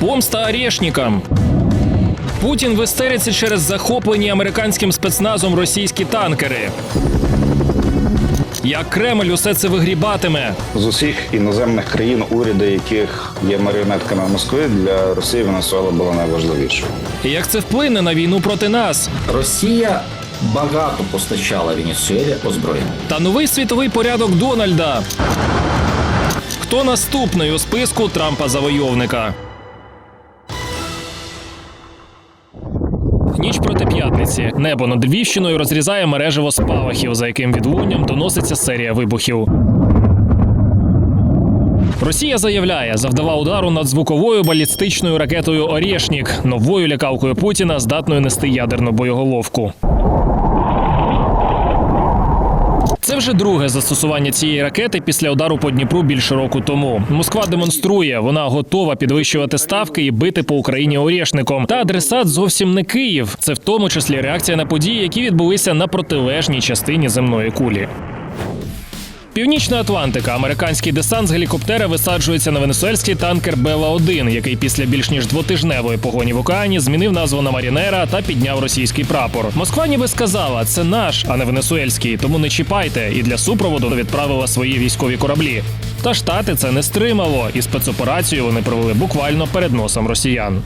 Помста орешникам. Путін в істериці через захоплені американським спецназом російські танкери. Як Кремль усе це вигрібатиме? З усіх іноземних країн, уряди яких є маріонетками Москви, для Росії Венесуела була найважливішою. І як це вплине на війну проти нас? Росія багато постачала Венесуелі озброєння. Та новий світовий порядок Дональда. Хто наступний у списку Трампа завойовника? Небо над Львівщиною розрізає мережево спалахів, за яким відлунням доноситься серія вибухів. Росія заявляє, завдала удару над звуковою балістичною ракетою Орєшнік, новою лякалкою Путіна, здатною нести ядерну боєголовку. Це вже друге застосування цієї ракети після удару по Дніпру більше року тому. Москва демонструє, вона готова підвищувати ставки і бити по Україні орєшником. Та адресат зовсім не Київ. Це в тому числі реакція на події, які відбулися на протилежній частині земної кулі. Північна Атлантика. Американський десант з гелікоптера висаджується на венесуельський танкер Бела 1 який після більш ніж двотижневої погоні в океані змінив назву на Марінера та підняв російський прапор. Москва ніби сказала, це наш, а не венесуельський, тому не чіпайте. І для супроводу відправила свої військові кораблі. Та штати це не стримало, і спецоперацію вони провели буквально перед носом росіян.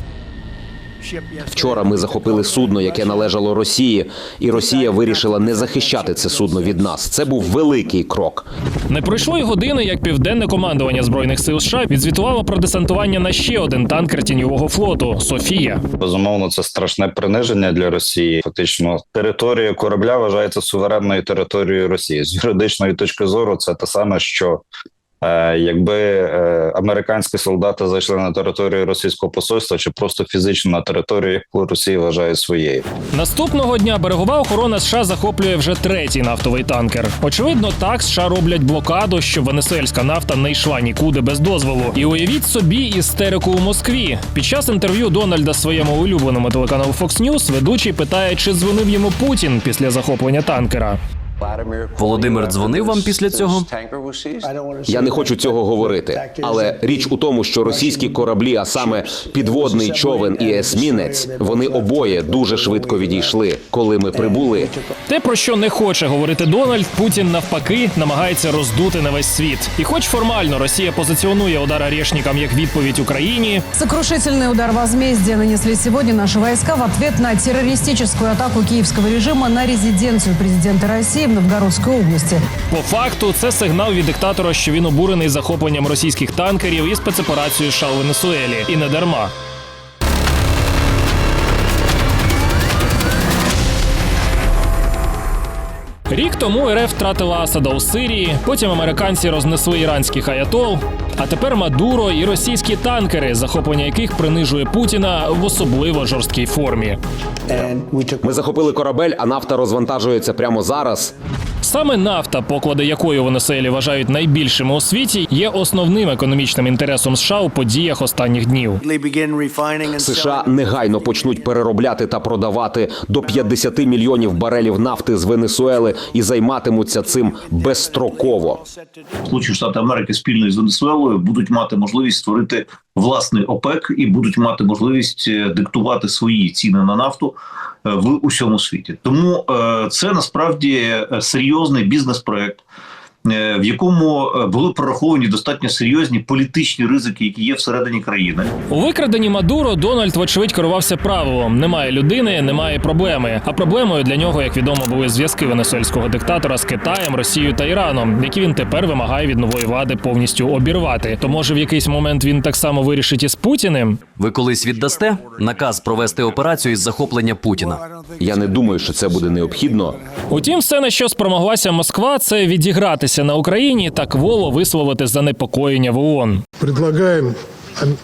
Вчора ми захопили судно, яке належало Росії, і Росія вирішила не захищати це судно від нас. Це був великий крок. Не пройшло й години, як південне командування збройних сил США відзвітувало про десантування на ще один танкер тіньового флоту Софія. Безумовно, це страшне приниження для Росії. Фактично, територія корабля вважається суверенною територією Росії. З юридичної точки зору, це те саме, що якби е, американські солдати зайшли на територію російського посольства, чи просто фізично на територію, яку Росія вважає своєю. Наступного дня берегова охорона США захоплює вже третій нафтовий танкер. Очевидно, так США роблять блокаду, щоб венесуельська нафта не йшла нікуди без дозволу. І уявіть собі істерику у Москві. Під час інтерв'ю Дональда своєму улюбленому телеканалу Fox News ведучий питає, чи дзвонив йому Путін після захоплення танкера. Володимир дзвонив вам після цього? Я не хочу цього говорити, але річ у тому, що російські кораблі, а саме підводний човен і есмінець, вони обоє дуже швидко відійшли, коли ми прибули. Те, про що не хоче говорити Дональд, Путін навпаки намагається роздути на весь світ. І хоч формально Росія позиціонує удар орешникам як відповідь Україні, Сокрушительный удар возмездия нанесли сегодня наши войска в ответ на террористическую атаку киевского режима на резиденцию президента России в Новгородской области. по факту це сигнал від диктатора, що він обурений захопленням російських танкерів і спецоперацією Шал Венесуелі. І не дарма. Рік тому РФ втратила Асада у Сирії, потім американці рознесли іранських аятол. А тепер Мадуро і російські танкери, захоплення яких принижує Путіна в особливо жорсткій формі. Ми захопили корабель, а нафта розвантажується прямо зараз. Саме нафта, поклади якої Венесуелі вважають найбільшими у світі, є основним економічним інтересом США у подіях останніх днів. США негайно почнуть переробляти та продавати до 50 мільйонів барелів нафти з Венесуели і займатимуться цим безстроково. Сполучені Штати Америки спільно із Венесуелою будуть мати можливість створити власний ОПЕК і будуть мати можливість е, диктувати свої ціни на нафту в усьому світі. Тому е, це насправді е, серйозний бізнес-проект. Е, В якому е, були прораховані достатньо серйозні політичні ризики, які є всередині країни, У викраденні Мадуро Дональд, вочевидь, керувався правилом: немає людини, немає проблеми. А проблемою для нього, як відомо, були зв'язки венесуельського диктатора з Китаєм, Росією та Іраном, які він тепер вимагає від нової влади повністю обірвати. То може в якийсь момент він так само вирішить і з Путіним? Ви колись віддасте наказ провести операцію із захоплення Путіна? Я не думаю, що це буде необхідно. Утім, все на що спромоглася Москва, це відігратися на Україні та кволо висловити занепокоєння в ООН. Предлагаем, ам-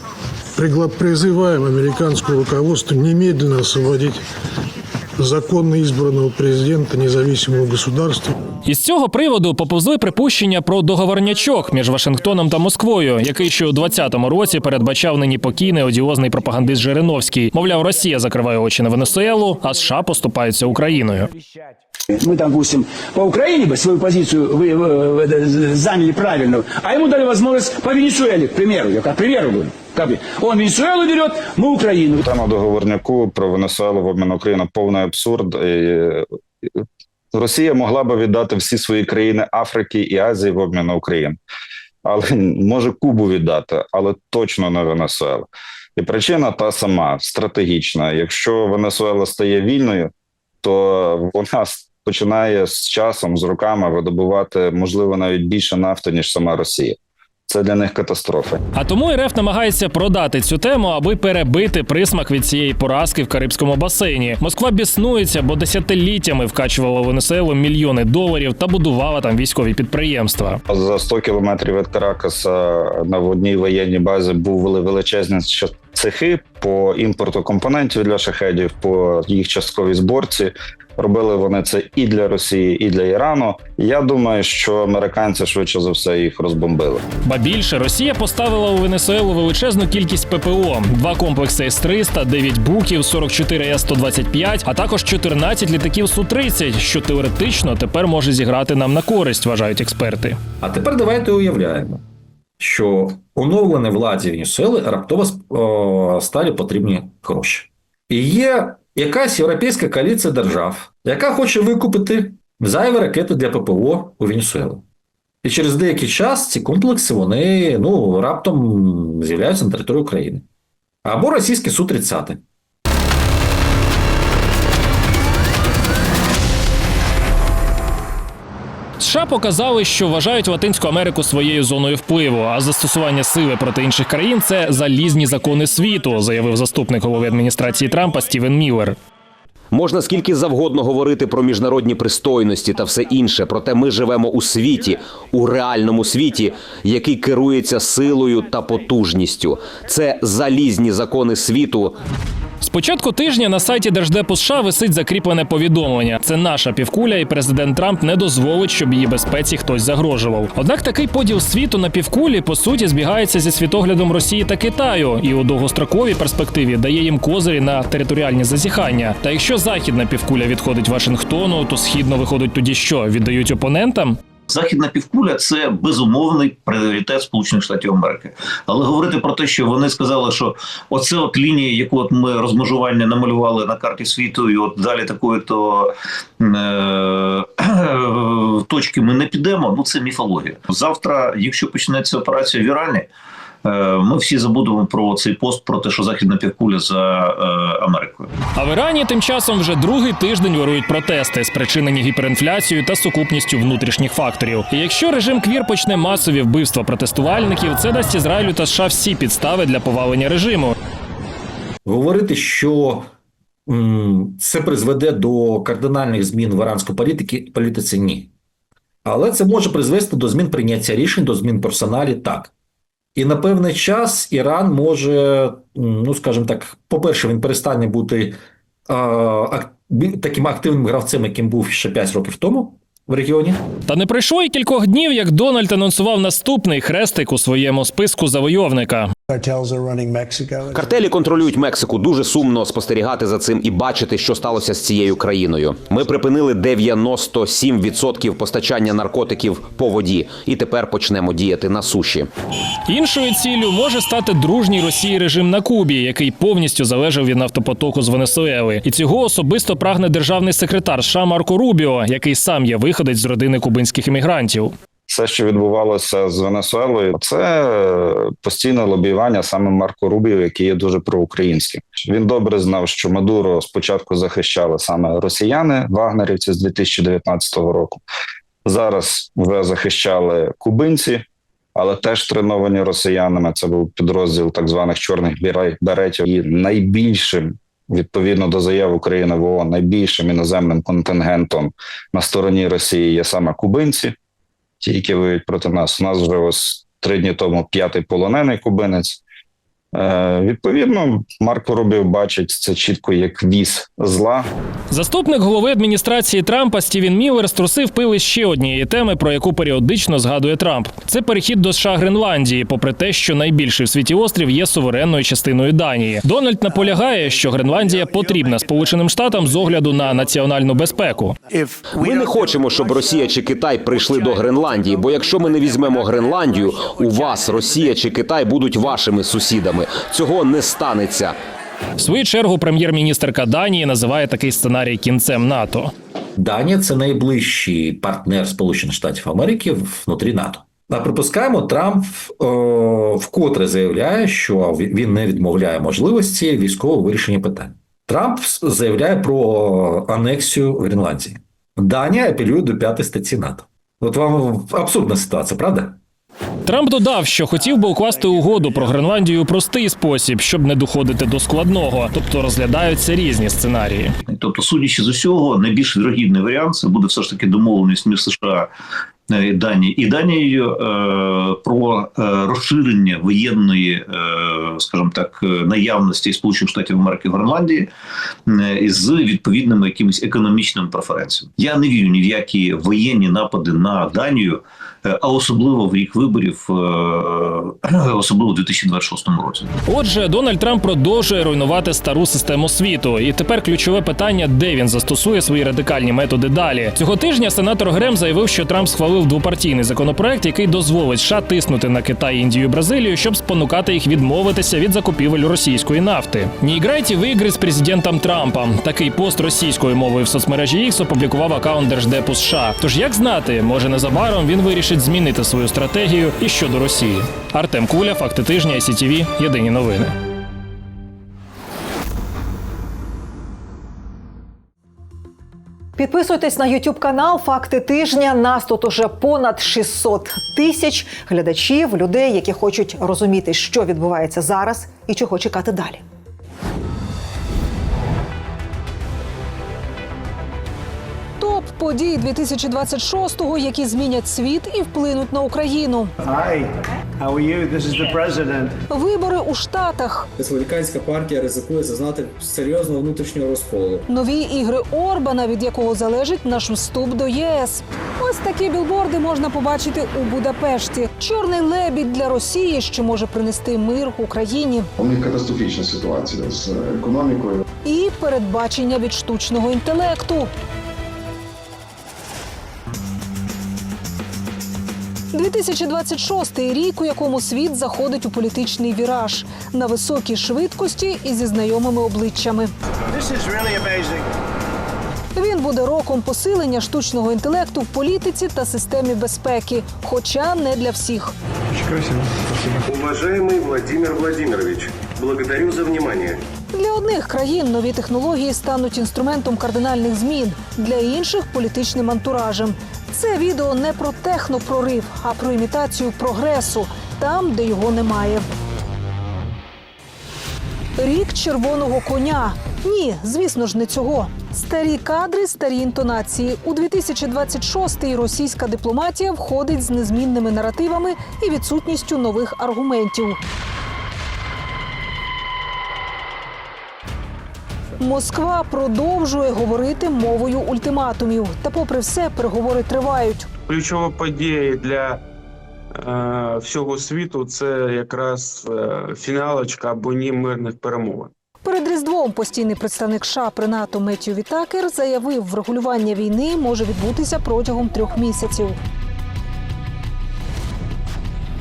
пригла- призываем американское руководство немедленно освободить законно избранного президента независимого государства. Із цього приводу поповзли припущення про договорнячок між Вашингтоном та Москвою, який ще у 20-му році передбачав нині покійний одіозний пропагандист Жириновський. Мовляв, Росія закриває очі на Венесуелу, а США поступаються Україною. Мы, допустим, по Украине бы свою позицию вы, э, э, заняли правильную, а ему дали возможность по Венесуэле, к примеру, я как примеру говорю, Как бы, Он Венесуэлу берет, мы Украину. Тема договорняку про Венесуелу в обмін на Україну повний абсурд. І Росія могла би віддати всі свої країни Африки і Азії в обмін на Україну, але може Кубу віддати, але точно не Венесуелу. І причина та сама стратегічна. Якщо Венесуела стає вільною, то вона починає з часом з руками видобувати можливо навіть більше нафти ніж сама Росія. Це для них катастрофа. А тому РФ намагається продати цю тему, аби перебити присмак від цієї поразки в Карибському басейні. Москва біснується, бо десятиліттями вкачувала Венесуелу мільйони доларів та будувала там військові підприємства. За 100 кілометрів від Каракаса на одній воєнній базі були величезні цехи по імпорту компонентів для шахедів, по їх частковій зборці. Робили вони це і для Росії, і для Ірану. Я думаю, що американці швидше за все їх розбомбили. Ба більше Росія поставила у Венесуелу величезну кількість ППО: два комплекси С-300, 9 буків, 44 С-125, а також 14 літаків Су-30, що теоретично тепер може зіграти нам на користь, вважають експерти. А тепер давайте уявляємо, що оновлені владі Венесуели раптово стали потрібні гроші. І є якась європейська коаліція держав, яка хоче викупити зайві ракети для ППО у Венесуели. І через деякий час ці комплекси вони ну, раптом з'являються на території України. Або російські Су-30. США показали, що вважають Латинську Америку своєю зоною впливу, а застосування сили проти інших країн це залізні закони світу, заявив заступник голови адміністрації Трампа Стівен Міллер. Можна скільки завгодно говорити про міжнародні пристойності та все інше, проте ми живемо у світі, у реальному світі, який керується силою та потужністю. Це залізні закони світу, З початку тижня на сайті Держдепу США висить закріплене повідомлення. Це наша півкуля, і президент Трамп не дозволить, щоб її безпеці хтось загрожував. Однак такий поділ світу на півкулі по суті збігається зі світоглядом Росії та Китаю, і у довгостроковій перспективі дає їм козирі на територіальні зазіхання. Та якщо західна півкуля відходить Вашингтону, то східно виходить тоді, що віддають опонентам. Західна півкуля це безумовний пріоритет Сполучених Штатів Америки. Але говорити про те, що вони сказали, що оце от лінія, яку от ми розмежування намалювали на карті світу, і от далі такої то е- точки ми не підемо. Ну це міфологія. Завтра, якщо почнеться операція в Ірані. Е, Ми всі забудемо про цей пост про те, що західна півкуля за е, Америкою. А в Ірані тим часом вже другий тиждень вирують протести, спричинені гіперінфляцією та сукупністю внутрішніх факторів. І якщо режим Квір почне масові вбивства протестувальників, це дасть Ізраїлю та США всі підстави для повалення режиму. Говорити, що це призведе до кардинальних змін в іранській політики, політиці ні. Але це може призвести до змін прийняття рішень, до змін персоналі так. І на певний час Іран може, ну скажімо так, по-перше, він перестане бути а, таким активним гравцем, яким був ще 5 років тому в регіоні. Та не пройшло і кількох днів, як Дональд анонсував наступний хрестик у своєму списку завойовника. Картелі контролюють Мексику. Дуже сумно спостерігати за цим і бачити, що сталося з цією країною. Ми припинили 97% постачання наркотиків по воді, і тепер почнемо діяти на суші. Іншою ціллю може стати дружній Росії режим на Кубі, який повністю залежав від нафтопотоку з Венесуели. І цього особисто прагне державний секретар США Марко Рубіо, який сам є виходець з родини кубинських іммігрантів. Все, що відбувалося з Венесуелою, це постійне лобіювання саме Марко Рубіо, який є дуже проукраїнським. Він добре знав, що Мадуро спочатку захищали саме росіяни, вагнерівці з 2019 року. Зараз вже захищали кубинці, але теж треновані росіянами. Це був підрозділ так званих чорних беретів. І найбільшим, відповідно до заяв України в ООН, найбільшим іноземним контингентом на стороні Росії є саме кубинці ті, які воюють проти нас. У нас вже ось три дні тому п'ятий полонений кубинець. Е, відповідно, Марко Рубів бачить це чітко як віз зла, Заступник голови адміністрації Трампа Стівен Міллер струсив пили ще однієї теми, про яку періодично згадує Трамп. Це перехід до США Гренландії, попри те, що найбільший в світі острів є суверенною частиною Данії. Дональд наполягає, що Гренландія потрібна Сполученим Штатам з огляду на національну безпеку. Ми не хочемо, щоб Росія чи Китай прийшли до Гренландії, бо якщо ми не візьмемо Гренландію, у вас Росія чи Китай будуть вашими сусідами. Цього не станеться. В свою чергу прем'єр-міністерка Данії називає такий сценарій кінцем НАТО. Данія це найближчий партнер Сполучених Штатів Америки внутрі НАТО. А припускаємо, Трамп о, вкотре заявляє, що він не відмовляє можливості військового вирішення питань. Трамп заявляє про анексію Гренландії. Данія апелює до п'ятої статті НАТО. От вам абсурдна ситуація, правда? Трамп додав, що хотів би укласти угоду про Гренландію у простий спосіб, щоб не доходити до складного, тобто розглядаються різні сценарії. Тобто, судячи з усього, найбільш вірогідний варіант це буде все ж таки домовленість між США. і Данії і Данією е, про е, розширення воєнної, е, скажімо так, е, наявності Сполучених Штатів Америки в Гренландії е, із відповідними якимись економічними преференціями. Я не вірю ні в які воєнні напади на Данію, е, а особливо в рік виборів, е, особливо у 2026 році. Отже, Дональд Трамп продовжує руйнувати стару систему світу. І тепер ключове питання, де він застосує свої радикальні методи далі. Цього тижня сенатор Грем заявив, що Трамп схвалив двопартійний законопроект, який дозволить США тиснути на Китай, Індію і Бразилію, щоб спонукати їх відмовитися від закупівель російської нафти. Не грайте в ігри з президентом Трампом. Такий пост російською мовою в соцмережі X опублікував аккаунт Держдепу США. Тож як знати, може незабаром він вирішить змінити свою стратегію і щодо Росії. Артем Куля, факти тижня, ICTV, Єдині новини. Підписуйтесь на YouTube канал Факти тижня. Нас тут уже понад 600 тисяч глядачів, людей, які хочуть розуміти, що відбувається зараз і чого чекати далі. Топ подій 2026-го, які змінять світ і вплинуть на Україну. Hi, how are you? This is the president. Вибори у Штатах, Республіканська партія ризикує зазнати серйозного внутрішнього розколу. нові ігри Орбана, від якого залежить наш вступ до єС. Ось такі білборди можна побачити у Будапешті. Чорний лебідь для Росії, що може принести мир Україні, У них катастрофічна ситуація з економікою. і передбачення від штучного інтелекту. 2026 рік, у якому світ заходить у політичний віраж на високій швидкості і зі знайомими обличчями. This is really amazing. Він буде роком посилення штучного інтелекту в політиці та системі безпеки, хоча не для всіх. Уважаемый Владимир Владимирович, благодарю за внимание. Для одних країн нові технології стануть інструментом кардинальних змін, для інших політичним антуражем. Це відео не про технопрорив, а про імітацію прогресу там, де його немає. Рік червоного коня. Ні, звісно ж, не цього. Старі кадри, старі інтонації. У 2026-й російська дипломатія входить з незмінними наративами і відсутністю нових аргументів. Москва продовжує говорити мовою ультиматумів. Та, попри все, переговори тривають. Ключова подія для е, всього світу це якраз е, фіналочка або ні мирних перемовин. Перед різдвом постійний представник США при НАТО Меттью Вітакер заявив, врегулювання війни може відбутися протягом трьох місяців.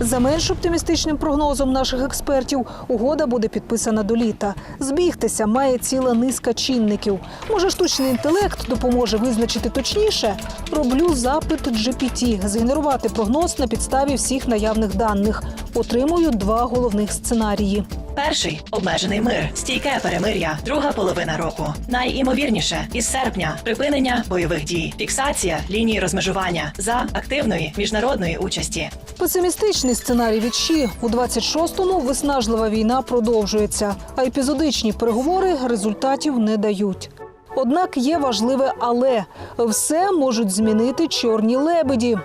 За менш оптимістичним прогнозом наших експертів, угода буде підписана до літа. Збігтися має ціла низка чинників. Може, штучний інтелект допоможе визначити точніше? Роблю запит GPT, згенерувати прогноз на підставі всіх наявних даних. Отримую два головних сценарії. Перший обмежений мир, стійке перемир'я, друга половина року. Найімовірніше із серпня припинення бойових дій, фіксація лінії розмежування за активної міжнародної участі. Песимістичний сценарій від у 26-му виснажлива війна продовжується, а епізодичні переговори результатів не дають. Однак є важливе але все можуть змінити чорні лебеді.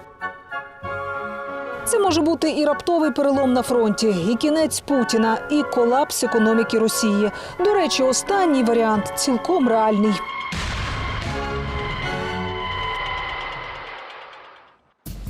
Це може бути і раптовий перелом на фронті, і кінець Путіна, і колапс економіки Росії. До речі, останній варіант цілком реальний.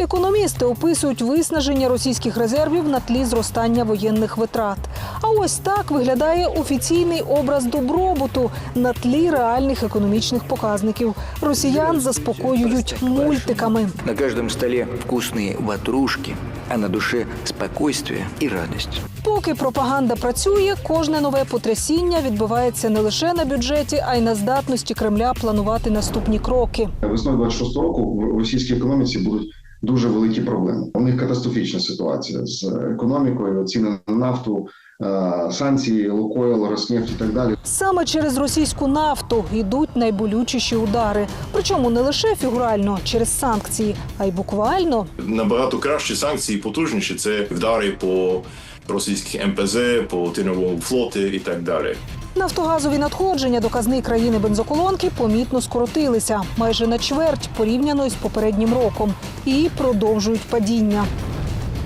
Економісти описують виснаження російських резервів на тлі зростання воєнних витрат. А ось так виглядає офіційний образ добробуту на тлі реальних економічних показників. Росіян заспокоюють мультиками. На каждом столе вкусные ватрушки, а на душе спокойствие и радость. Поки пропаганда працює, кожне нове потрясіння відбувається не лише на бюджеті, а й на здатності Кремля планувати наступні кроки. Весною 26 року в російській економіці будуть дуже великі проблеми. У них катастрофічна ситуація з економікою, ціни на нафту, е, санкції, Лукойл, Роснефть і так далі. Саме через російську нафту йдуть найболючіші удари. Причому не лише фігурально через санкції, а й буквально. Набагато кращі санкції, потужніші це вдари по російських МПЗ, по тіньовому флоті і так далі. Нафтогазові надходження до казни країни бензоколонки помітно скоротилися майже на чверть порівняно із попереднім роком і продовжують падіння.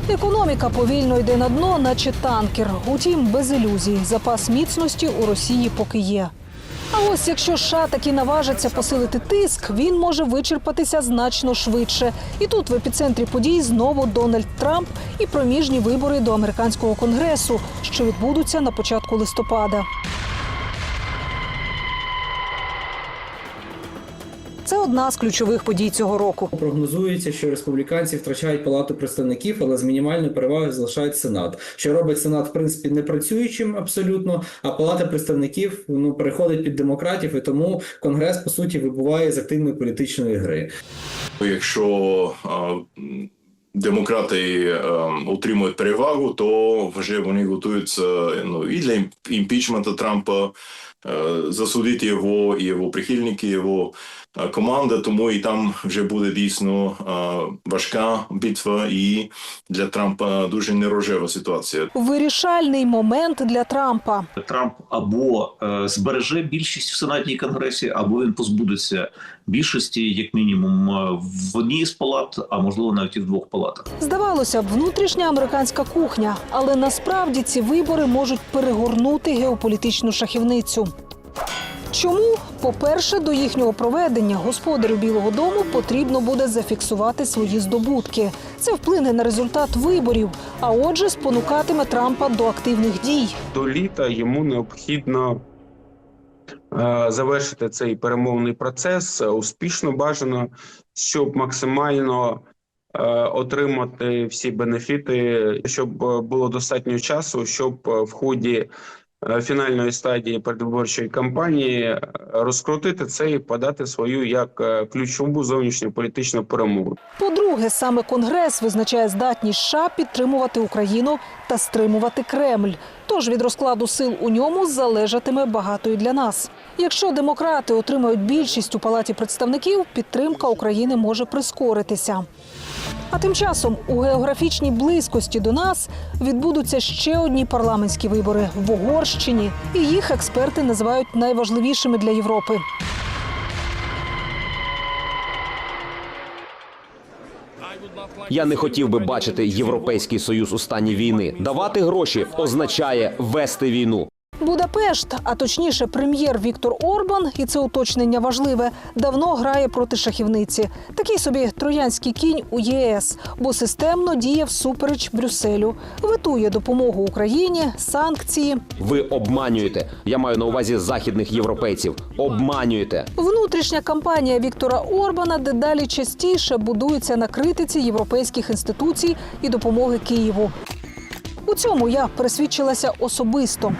Економіка повільно йде на дно, наче танкер. Утім, без ілюзій. Запас міцності у Росії поки є. А ось якщо США таки наважиться посилити тиск, він може вичерпатися значно швидше. І тут в епіцентрі подій знову Дональд Трамп і проміжні вибори до американського конгресу, що відбудуться на початку листопада. Одна з ключових подій цього року. Прогнозується, що республіканці втрачають палату представників, але з мінімальною перевагою залишають сенат. Що робить сенат, в принципі, не працюючим абсолютно. А палата представників ну переходить під демократів, і тому конгрес по суті вибуває з активної політичної гри. Якщо демократи е, отримують перевагу, то вже вони готуються ну, і для ім- імпічменту Трампа, е, засудити його і його прихильники, його команда. Тому і там вже буде дійсно е, важка битва, і для Трампа дуже нерожева ситуація. Вирішальний момент для Трампа. Трамп або е, збереже більшість в сенаті і конгресі, або він позбудеться більшості, як мінімум, е, в одній з палат, а можливо навіть і в двох палатах. Здавалося б, внутрішня американська кухня, але насправді ці вибори можуть перегорнути геополітичну шахівницю. Чому? По-перше, до їхнього проведення господарю Білого Дому потрібно буде зафіксувати свої здобутки. Це вплине на результат виборів, а отже, спонукатиме Трампа до активних дій. До літа йому необхідно е, завершити цей перемовний процес успішно бажано, щоб максимально е, отримати всі бенефіти, щоб е, було достатньо часу, щоб в ході фінальної стадії передвиборчої кампанії е, розкрутити це і подати свою як е, ключову зовнішню політичну перемогу. По-друге, саме Конгрес визначає здатність США підтримувати Україну та стримувати Кремль. Тож від розкладу сил у ньому залежатиме багато і для нас. Якщо демократи отримають більшість у палаті представників, підтримка України може прискоритися. А тим часом у географічній близькості до нас відбудуться ще одні парламентські вибори в Угорщині, і їх експерти називають найважливішими для Європи. Я не хотів би бачити Європейський Союз у стані війни. Давати гроші означає вести війну. Будапешт, а точніше, прем'єр Віктор Орбан, і це уточнення важливе, давно грає проти шахівниці. Такий собі троянський кінь у ЄС, бо системно діє всупереч Брюсселю, витує допомогу Україні, санкції. Ви обманюєте. Я маю на увазі західних європейців. Обманюєте. Внутрішня кампанія Віктора Орбана дедалі частіше будується на критиці європейських інституцій і допомоги Києву. У цьому я пересвідчилася особисто.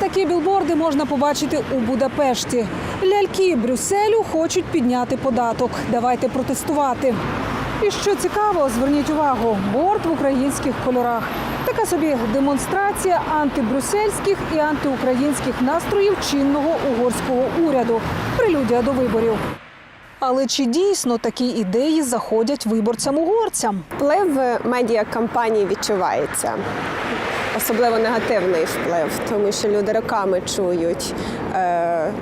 Такі білборди можна побачити у Будапешті. Ляльки Брюсселю хочуть підняти податок. Давайте протестувати. І що цікаво, зверніть увагу, борт в українських кольорах. Така собі демонстрація антибрюссельських і антиукраїнських настроїв чинного угорського уряду. Прелюдія до виборів. Але чи дійсно такі ідеї заходять виборцям угорцям? Вплив медіакампанії відчувається. Особливо негативний вплив, тому що люди роками чують е,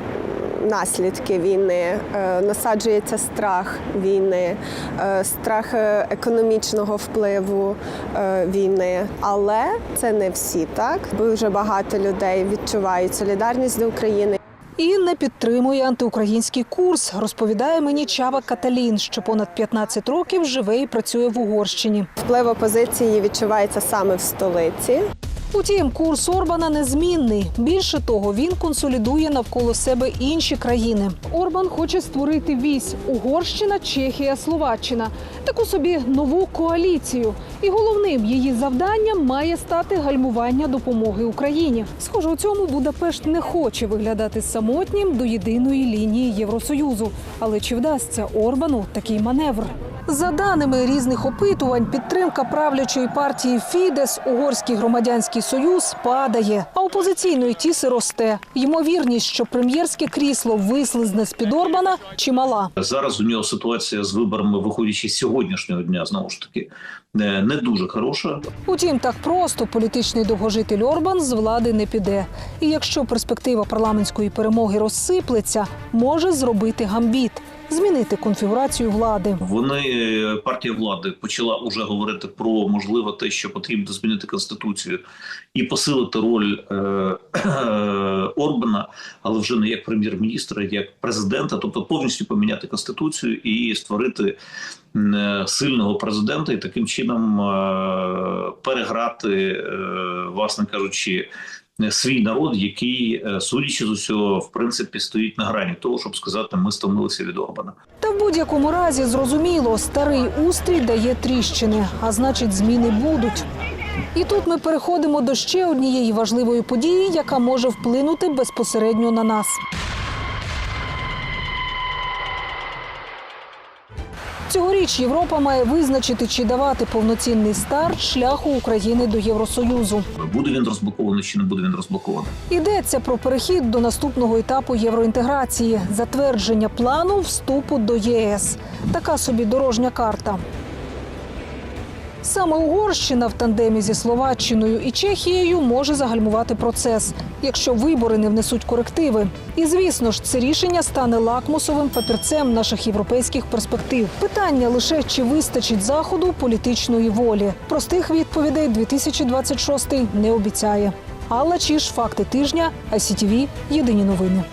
наслідки війни, е, насаджується страх війни, е, страх е, економічного впливу війни. Але це не всі так. Дуже багато людей відчувають солідарність до України. і не підтримує антиукраїнський курс, розповідає мені Чава Каталін, що понад 15 років живе і працює в Угорщині. Вплив опозиції відчувається саме в столиці. Утім, курс Орбана незмінний. Більше того, він консолідує навколо себе інші країни. Орбан хоче створити вісь Угорщина, Чехія, Словаччина, таку собі нову коаліцію. І головним її завданням має стати гальмування допомоги Україні. Схоже, у цьому Будапешт не хоче виглядати самотнім до єдиної лінії Євросоюзу. Але чи вдасться Орбану такий маневр? За даними різних опитувань, підтримка правлячої партії Фідес Угорський громадянський союз падає, а опозиційної тіси росте. Ймовірність, що прем'єрське крісло вислизне з під Орбана, чимала. Зараз у нього ситуація з виборами, виходячи з сьогоднішнього дня, знову ж таки, не, не дуже хороша. Утім, так просто політичний довгожитель Орбан з влади не піде. І якщо перспектива парламентської перемоги розсиплеться, може зробити гамбіт змінити конфігурацію влади. Вони е, партія влади почала уже говорити про можливо те, що потрібно змінити конституцію і посилити роль е, е, Орбана, але вже не як прем'єр-міністра, як президента, тобто повністю поміняти конституцію і створити е, сильного президента, і таким чином е, переграти, власне кажучи. Свій народ, який, е, судячи з усього, в принципі, стоїть на грані того, щоб сказати, ми стомилися від Орбана. Та в будь-якому разі зрозуміло, старий устрій дає тріщини, а значить, зміни будуть. І тут ми переходимо до ще однієї важливої події, яка може вплинути безпосередньо на нас. Цьогоріч Європа має визначити, чи давати повноцінний старт шляху України до Євросоюзу. Буде він розблокований чи не буде він розблокований? Йдеться про перехід до наступного етапу євроінтеграції, затвердження плану вступу до ЄС. Така собі дорожня карта. Саме Угорщина в тандемі зі Словаччиною і Чехією може загальмувати процес, якщо вибори не внесуть корективи. І звісно ж, це рішення стане лакмусовим папірцем наших європейських перспектив. Питання лише чи вистачить заходу політичної волі. Простих відповідей 2026 не обіцяє. Алла Чіш, факти тижня, ICTV, Єдині новини.